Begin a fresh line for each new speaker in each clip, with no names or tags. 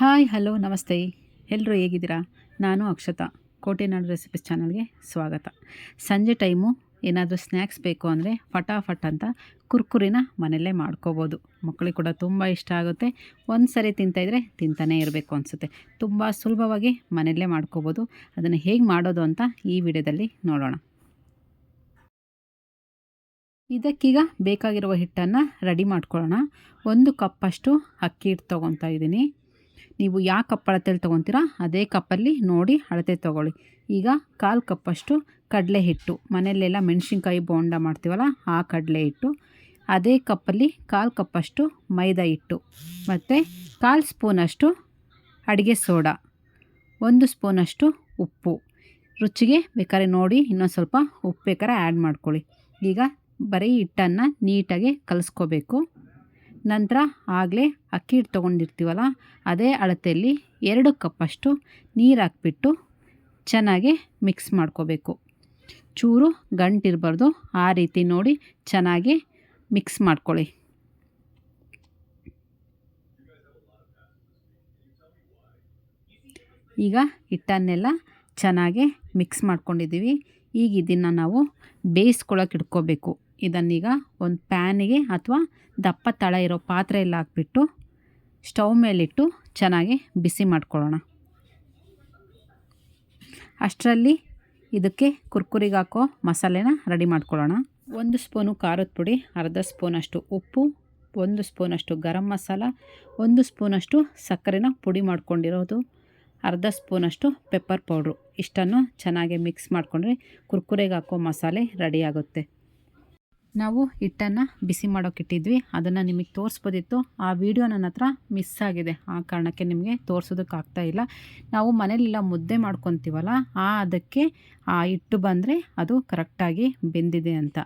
Hi, hello, ನಮಸ್ತೆ. ಎಲ್ಲರೂ ಹೇಗಿದ್ದೀರಾ? ನಾನು ಅಕ್ಷತಾ. ಕೋಟೆನಾಡು ರೆಸಿಪೀಸ್ ಚಾನಲ್ಗೆ ಸ್ವಾಗತ. ಸಂಜೆ ಟೈಮು ಏನಾದರೂ ಸ್ನ್ಯಾಕ್ಸ್ ಬೇಕು ಅಂದರೆ ಫಟಾಫಟ್ ಅಂತ ಕುರ್ಕುರಿನ ಮನೆಯಲ್ಲೇ ಮಾಡ್ಕೋಬೋದು. ಮಕ್ಕಳಿಗೆ ಕೂಡ ತುಂಬ ಇಷ್ಟ ಆಗುತ್ತೆ. ಒಂದು ಸರಿ ತಿಂತಾಯಿದ್ರೆ ತಿಂತಾನೇ ಇರಬೇಕು ಅನಿಸುತ್ತೆ. ತುಂಬ ಸುಲಭವಾಗಿ ಮನೆಯಲ್ಲೇ ಮಾಡ್ಕೋಬೋದು. ಅದನ್ನು ಹೇಗೆ ಮಾಡೋದು ಅಂತ ಈ ವಿಡಿಯೋದಲ್ಲಿ ನೋಡೋಣ. ಇದಕ್ಕೀಗ ಬೇಕಾಗಿರುವ ಹಿಟ್ಟನ್ನು ರೆಡಿ ಮಾಡ್ಕೊಳ್ಳೋಣ. ಒಂದು ಕಪ್ಪಷ್ಟು ಅಕ್ಕಿ ಹಿಟ್ಟು ತೊಗೊತಾ ಇದ್ದೀನಿ. ನೀವು ಯಾವ ಕಪ್ ಅಳತೆಯಲ್ಲಿ ತೊಗೊತೀರಾ? ಅದೇ ಕಪ್ಪಲ್ಲಿ ನೋಡಿ ಅಳತೆ ತೊಗೊಳ್ಳಿ. ಈಗ ಕಾಲು ಕಪ್ಪಷ್ಟು ಕಡಲೆ ಹಿಟ್ಟು. ಮನೆಯಲ್ಲೆಲ್ಲ ಮೆಣಸಿನ್ಕಾಯಿ ಬೋಂಡ ಮಾಡ್ತೀವಲ್ಲ, ಆ ಕಡಲೆ ಹಿಟ್ಟು. ಅದೇ ಕಪ್ಪಲ್ಲಿ ಕಾಲು ಕಪ್ಪಷ್ಟು ಮೈದಾ ಹಿಟ್ಟು. ಮತ್ತು ಕಾಲು ಸ್ಪೂನಷ್ಟು ಅಡುಗೆ ಸೋಡಾ. ಒಂದು ಸ್ಪೂನಷ್ಟು ಉಪ್ಪು. ರುಚಿಗೆ ಬೇಕಾದ್ರೆ ನೋಡಿ, ಇನ್ನೊಂದು ಸ್ವಲ್ಪ ಉಪ್ಪು ಬೇಕಾದ್ರೆ ಆ್ಯಡ್ ಮಾಡ್ಕೊಳ್ಳಿ. ಈಗ ಬರೀ ಹಿಟ್ಟನ್ನು ನೀಟಾಗಿ ಕಲಿಸ್ಕೋಬೇಕು. ನಂತರ ಆಗಲೇ ಅಕ್ಕಿ ಹಿಟ್ಟು ತೊಗೊಂಡಿರ್ತೀವಲ್ಲ ಅದೇ ಅಳತೆಯಲ್ಲಿ ಎರಡು ಕಪ್ಪಷ್ಟು ನೀರು ಹಾಕ್ಬಿಟ್ಟು ಚೆನ್ನಾಗಿ ಮಿಕ್ಸ್ ಮಾಡ್ಕೋಬೇಕು. ಚೂರು ಗಂಟಿರಬಾರ್ದು ಆ ರೀತಿ ನೋಡಿ ಚೆನ್ನಾಗಿ ಮಿಕ್ಸ್ ಮಾಡ್ಕೊಳ್ಳಿ. ಈಗ ಹಿಟ್ಟನ್ನೆಲ್ಲ ಚೆನ್ನಾಗಿ ಮಿಕ್ಸ್ ಮಾಡ್ಕೊಂಡಿದ್ದೀವಿ. ಈಗ ಇದನ್ನು ನಾವು ಬೇಯಿಸ್ಕೊಳಕ್ಕೆ ಇಟ್ಕೋಬೇಕು. ಇದನ್ನೀಗ ಒಂದು ಪ್ಯಾನಿಗೆ ಅಥವಾ ದಪ್ಪ ತಳ ಇರೋ ಪಾತ್ರೆಯಲ್ಲಿ ಹಾಕ್ಬಿಟ್ಟು ಸ್ಟವ್ ಮೇಲಿಟ್ಟು ಚೆನ್ನಾಗಿ ಬಿಸಿ ಮಾಡ್ಕೊಳ್ಳೋಣ. ಅಷ್ಟರಲ್ಲಿ ಇದಕ್ಕೆ ಕುರ್ಕುರಿಗೆ ಹಾಕೋ ಮಸಾಲೆನ ರೆಡಿ ಮಾಡ್ಕೊಳ್ಳೋಣ. ಒಂದು ಸ್ಪೂನು ಖಾರದ ಪುಡಿ, ಅರ್ಧ ಸ್ಪೂನಷ್ಟು ಉಪ್ಪು, ಒಂದು ಸ್ಪೂನಷ್ಟು ಗರಂ ಮಸಾಲ, ಒಂದು ಸ್ಪೂನಷ್ಟು ಸಕ್ಕರೆನ ಪುಡಿ ಮಾಡ್ಕೊಂಡಿರೋದು. ಅರ್ಧ ಸ್ಪೂನಷ್ಟು ಪೆಪ್ಪರ್ ಪೌಡ್ರು. ಇಷ್ಟನ್ನು ಚೆನ್ನಾಗಿ ಮಿಕ್ಸ್ ಮಾಡಿಕೊಂಡ್ರೆ ಕುರ್ಕುರೆಗೆ ಹಾಕೋ ಮಸಾಲೆ ರೆಡಿಯಾಗುತ್ತೆ ನಾವು ಹಿಟ್ಟನ್ನು ಬಿಸಿ ಮಾಡೋಕ್ಕಿಟ್ಟಿದ್ವಿ ಅದನ್ನು ನಿಮಗೆ ತೋರಿಸ್ಬೋದಿತ್ತು. ಆ ವಿಡಿಯೋ ನನ್ನ ಹತ್ರ ಮಿಸ್ ಆಗಿದೆ. ಆ ಕಾರಣಕ್ಕೆ ನಿಮಗೆ ತೋರಿಸೋದಕ್ಕಾಗ್ತಾ ಇಲ್ಲ. ನಾವು ಮನೇಲೆಲ್ಲ ಮುದ್ದೆ ಮಾಡ್ಕೊತೀವಲ್ಲ, ಆ ಅದಕ್ಕೆ ಆ ಹಿಟ್ಟು ಬಂದರೆ ಅದು ಕರೆಕ್ಟಾಗಿ ಬೆಂದಿದೆ ಅಂತ.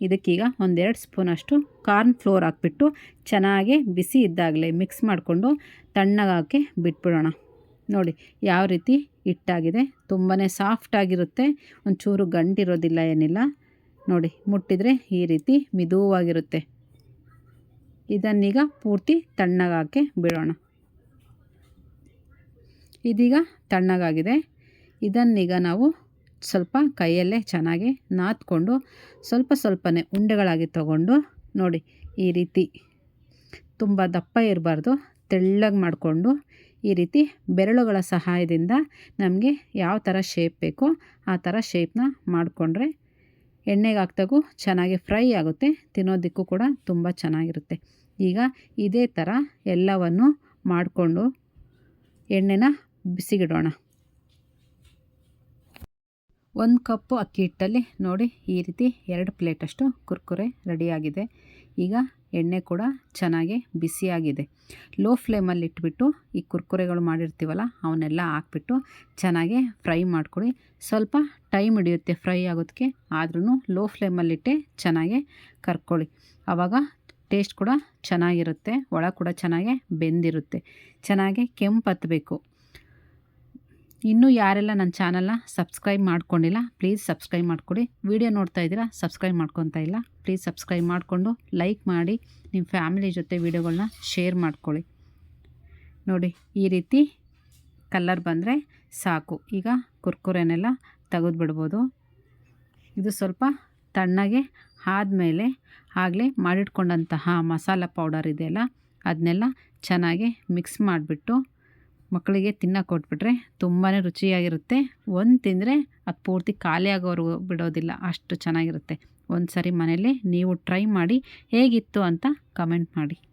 ಇದಕ್ಕೀಗ ಒಂದೆರಡು ಸ್ಪೂನಷ್ಟು ಕಾರ್ನ್ ಫ್ಲೋರ್ ಹಾಕ್ಬಿಟ್ಟು ಚೆನ್ನಾಗಿ ಬಿಸಿ ಇದ್ದಾಗಲೇ ಮಿಕ್ಸ್ ಮಾಡಿಕೊಂಡು ತಣ್ಣಗಾಕಿ ಬಿಟ್ಬಿಡೋಣ. ನೋಡಿ, ಯಾವ ರೀತಿ ಹಿಟ್ಟಾಗಿದೆ. ತುಂಬಾ ಸಾಫ್ಟಾಗಿರುತ್ತೆ ಒಂಚೂರು ಗಂಟಿರೋದಿಲ್ಲ, ಏನಿಲ್ಲ. ನೋಡಿ, ಮುಟ್ಟಿದರೆ ಈ ರೀತಿ ಮಿದುವಾಗಿರುತ್ತೆ. ಇದನ್ನೀಗ ಪೂರ್ತಿ ತಣ್ಣಗಾಕೆ ಬಿಡೋಣ. ಇದೀಗ ತಣ್ಣಗಾಗಿದೆ. ಇದನ್ನೀಗ ನಾವು ಸ್ವಲ್ಪ ಕೈಯಲ್ಲೇ ಚೆನ್ನಾಗಿ ನಾದ್ಕೊಂಡು ಸ್ವಲ್ಪ ಸ್ವಲ್ಪನೇ ಉಂಡೆಗಳಾಗಿ ತಗೊಂಡು ನೋಡಿ ಈ ರೀತಿ ತುಂಬ ದಪ್ಪ ಇರಬಾರ್ದು, ತೆಳ್ಳಗೆ ಮಾಡಿಕೊಂಡು ಈ ರೀತಿ ಬೆರಳುಗಳ ಸಹಾಯದಿಂದ ನಮಗೆ ಯಾವ ಥರ ಶೇಪ್ ಬೇಕೋ ಆ ಥರ ಶೇಪ್ನ ಮಾಡಿಕೊಂಡ್ರೆ ಎಣ್ಣೆಗೆ ಹಾಕ್ದಾಗೂ ಚೆನ್ನಾಗಿ ಫ್ರೈ ಆಗುತ್ತೆ, ತಿನ್ನೋದಕ್ಕೂ ಕೂಡ ತುಂಬ ಚೆನ್ನಾಗಿರುತ್ತೆ. ಈಗ ಇದೇ ಥರ ಎಲ್ಲವನ್ನು ಮಾಡಿಕೊಂಡು ಎಣ್ಣೆನ ಬಿಸಿಗಿಡೋಣ. ಒಂದು ಕಪ್ಪು ಅಕ್ಕಿ ಹಿಟ್ಟಲ್ಲಿ ನೋಡಿ ಈ ರೀತಿ ಎರಡು ಪ್ಲೇಟಷ್ಟು ಕುರ್ಕುರೆ ರೆಡಿಯಾಗಿದೆ. ಈಗ ಎಣ್ಣೆ ಕೂಡ ಚೆನ್ನಾಗಿ ಬಿಸಿಯಾಗಿದೆ. ಲೋ ಫ್ಲೇಮಲ್ಲಿ ಇಟ್ಬಿಟ್ಟು ಈ ಕುರ್ಕುರೆಗಳು ಮಾಡಿರ್ತೀವಲ್ಲ, ಅವನ್ನೆಲ್ಲ ಹಾಕ್ಬಿಟ್ಟು ಚೆನ್ನಾಗಿ ಫ್ರೈ ಮಾಡಿಕೊಡಿ. ಸ್ವಲ್ಪ ಟೈಮ್ ಹಿಡಿಯುತ್ತೆ ಫ್ರೈ ಆಗೋದಕ್ಕೆ ಆದ್ರೂ ಲೋ ಫ್ಲೇಮಲ್ಲಿಟ್ಟೆ ಚೆನ್ನಾಗಿ ಕರ್ಕೊಳ್ಳಿ. ಆವಾಗ ಟೇಸ್ಟ್ ಕೂಡ ಚೆನ್ನಾಗಿರುತ್ತೆ, ಒಳ ಕೂಡ ಚೆನ್ನಾಗೆ ಬೆಂದಿರುತ್ತೆ. ಚೆನ್ನಾಗಿ ಕೆಂಪು ಹತ್ತಬೇಕು ಇನ್ನೂ ಯಾರೆಲ್ಲ ನನ್ನ ಚಾನಲ್ನ ಸಬ್ಸ್ಕ್ರೈಬ್ ಮಾಡ್ಕೊಂಡಿಲ್ಲ, ಪ್ಲೀಸ್ ಸಬ್ಸ್ಕ್ರೈಬ್ ಮಾಡ್ಕೊಡಿ. ವಿಡಿಯೋ ನೋಡ್ತಾ ಇದ್ದೀರಾ, ಸಬ್ಸ್ಕ್ರೈಬ್ ಮಾಡ್ಕೊತಾ ಇಲ್ಲ, ಪ್ಲೀಸ್ ಸಬ್ಸ್ಕ್ರೈಬ್ ಮಾಡಿಕೊಂಡು ಲೈಕ್ ಮಾಡಿ, ನಿಮ್ಮ ಫ್ಯಾಮಿಲಿ ಜೊತೆ ವೀಡಿಯೋಗಳನ್ನ ಶೇರ್ ಮಾಡ್ಕೊಳ್ಳಿ. ನೋಡಿ, ಈ ರೀತಿ ಕಲ್ಲರ್ ಬಂದರೆ ಸಾಕು. ಈಗ ಕುರ್ಕುರೆನೆಲ್ಲ ತೆಗೆದು ಬಿಡ್ಬೋದು ಇದು ಸ್ವಲ್ಪ ತಣ್ಣಗೆ ಆದಮೇಲೆ ಆಗಲೇ ಮಾಡಿಟ್ಕೊಂಡಂತಹ ಮಸಾಲ ಪೌಡರ್ ಇದೆಯಲ್ಲ, ಅದನ್ನೆಲ್ಲ ಚೆನ್ನಾಗಿ ಮಿಕ್ಸ್ ಮಾಡಿಬಿಟ್ಟು ಮಕ್ಕಳಿಗೆ ತಿನ್ನೋಕೆ ಕೊಟ್ಬಿಟ್ರೆ ತುಂಬಾ ರುಚಿಯಾಗಿರುತ್ತೆ. ಒಂದು ತಿಂದರೆ ಅದು ಪೂರ್ತಿ ಖಾಲಿ ಬಿಡೋದಿಲ್ಲ, ಅಷ್ಟು ಚೆನ್ನಾಗಿರುತ್ತೆ. ಒಂದು ಸರಿ ಮನೇಲಿ ನೀವು ಟ್ರೈ ಮಾಡಿ ಹೇಗಿತ್ತು ಅಂತ ಕಮೆಂಟ್ ಮಾಡಿ.